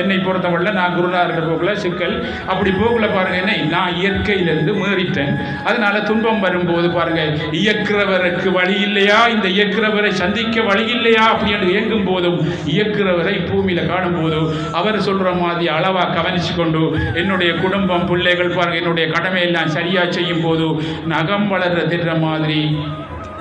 என்னை பொறுத்தவரையில் நான் குருநாதர்கிட்ட போகல சிக்கல். அப்படி போகல பாருங்க என்ன? நான் இயற்கையிலிருந்து மீறிட்டேன். அதனால துன்பம் வரும்போது பாருங்க இயக்கிறவருக்கு வழி இல்லையா? இந்த இயக்கிறவரை சந்திக்க வழி இல்லையா? அப்படின்னு இயங்கும் போதும் இயக்கிறவரை பூமியில காணும் போதும் அவர் சொல்ற மாதிரி அளவா கவனிச்சு கொண்டு என்னுடைய குடும்பம் பிள்ளைகள் பாருங்க என்னுடைய கடமையெல்லாம் சரியாக சரியா செய்யும் போது நகம் வளர்ற திடுற மாதிரி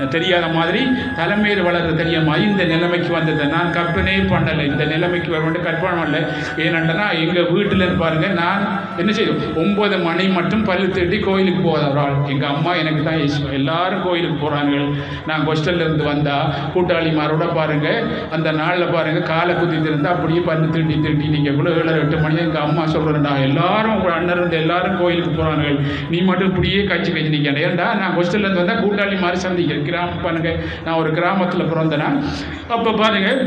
தெரியாத மாதிரி தலைமையில் வளர்ந்து தெரிய மாதிரி இந்த நிலைமைக்கு வந்தது நான் கற்பனே பண்ணலை. இந்த நிலைமைக்கு வர கற்பனை பண்ணலை ஏனென்றனா எங்கள் வீட்டில் பாருங்க நான் என்ன செய்யும் ஒன்பது மணி மட்டும் பல்லு தேடி கோயிலுக்கு போகிறாள். ஒரு ஆள் எங்கள் அம்மா எனக்கு தான் இஷ்டம் எல்லாரும் கோயிலுக்கு போகிறாங்க நான் ஹாஸ்டல்லேருந்து வந்தால் கூட்டாளிமாரோட பாருங்கள் அந்த நாளில் பாருங்கள் காலை குத்தி அப்படியே பல்லு திருட்டி திருட்டி நீங்கள் கூட ஏழு எட்டு மணி எங்கள் அம்மா சொல்கிறேன்டா எல்லாரும் உங்கள் அண்ணன் இருந்து எல்லாரும் கோயிலுக்கு போகிறாங்க நீ மட்டும் இப்படியே கட்சி கட்சி நிற்கிறேன் ஏன்டா? நான் ஹாஸ்டல்லேருந்து வந்தால் கூட்டாளி மாதிரி சந்திக்கிறேன். கிராமம் பாருங்கள் நான் ஒரு கிராமத்தில் பிறந்தேன்னா அப்போ பாருங்கள்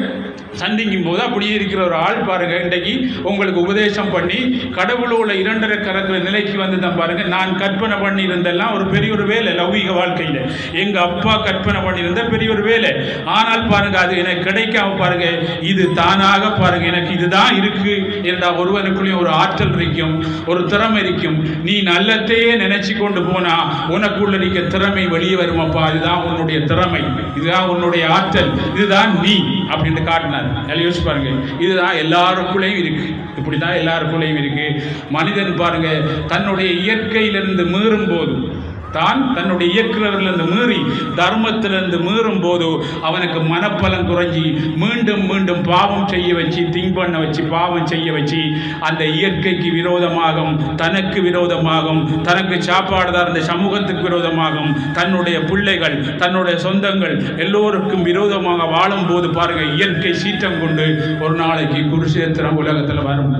சந்திக்கும் போது அப்படியே இருக்கிற ஒரு ஆள் பாருங்கள் இன்றைக்கு உங்களுக்கு உபதேசம் பண்ணி கடவுளோட இரண்டரை கறக்கிற நிலைக்கு வந்து தான் பாருங்கள் நான் கற்பனை பண்ணியிருந்தெல்லாம் ஒரு பெரிய ஒரு வேலை லௌகிக வாழ்க்கையில். எங்கள் அப்பா கற்பனை பண்ணியிருந்த பெரிய ஒரு வேலை. ஆனால் பாருங்கள் அது எனக்கு கிடைக்காம பாருங்கள் இது தானாக பாருங்கள் எனக்கு இதுதான் இருக்குது என்றா ஒருவனுக்குள்ளேயும் ஒரு ஆற்றல் இருக்கும் ஒரு திறமை இருக்கும். நீ நல்லத்தையே நினைச்சு கொண்டு போனா உனக்குள்ள இருக்க திறமை வெளியே வருமாப்பா அதுதான் உன்னுடைய திறமை. இதுதான் உன்னுடைய ஆற்றல். இதுதான் நீ அப்படின்னு காட்டினார். நல்லா யோசிச்சு பாருங்க. இதுதான் எல்லாருக்குள்ளேயும் இருக்கு. இப்படி தான் எல்லாருக்குள்ளேயும் இருக்கு. மனிதன் பாருங்க தன்னுடைய இயற்கையிலிருந்து மீறும் போது தான் தன்னுடைய இயக்குறவரிலிருந்து மீறி தர்மத்திலிருந்து மீறும் போது அவனுக்கு மனப்பலம் குறைஞ்சி மீண்டும் மீண்டும் பாவம் செய்ய வச்சு திங்க் பண்ண வச்சு பாவம் செய்ய வச்சு அந்த இயற்கைக்கு விரோதமாகும் தனக்கு விரோதமாகும் தனக்கு சாப்பாடு தந்த சமூகத்துக்கு விரோதமாகும் தன்னுடைய பிள்ளைகள் தன்னுடைய சொந்தங்கள் எல்லோருக்கும் விரோதமாக வாழும் போது பாருங்க இயற்கை சீற்றம் கொண்டு ஒரு நாளைக்கு குருஷேத்திரம் உலகத்தில் வரும்.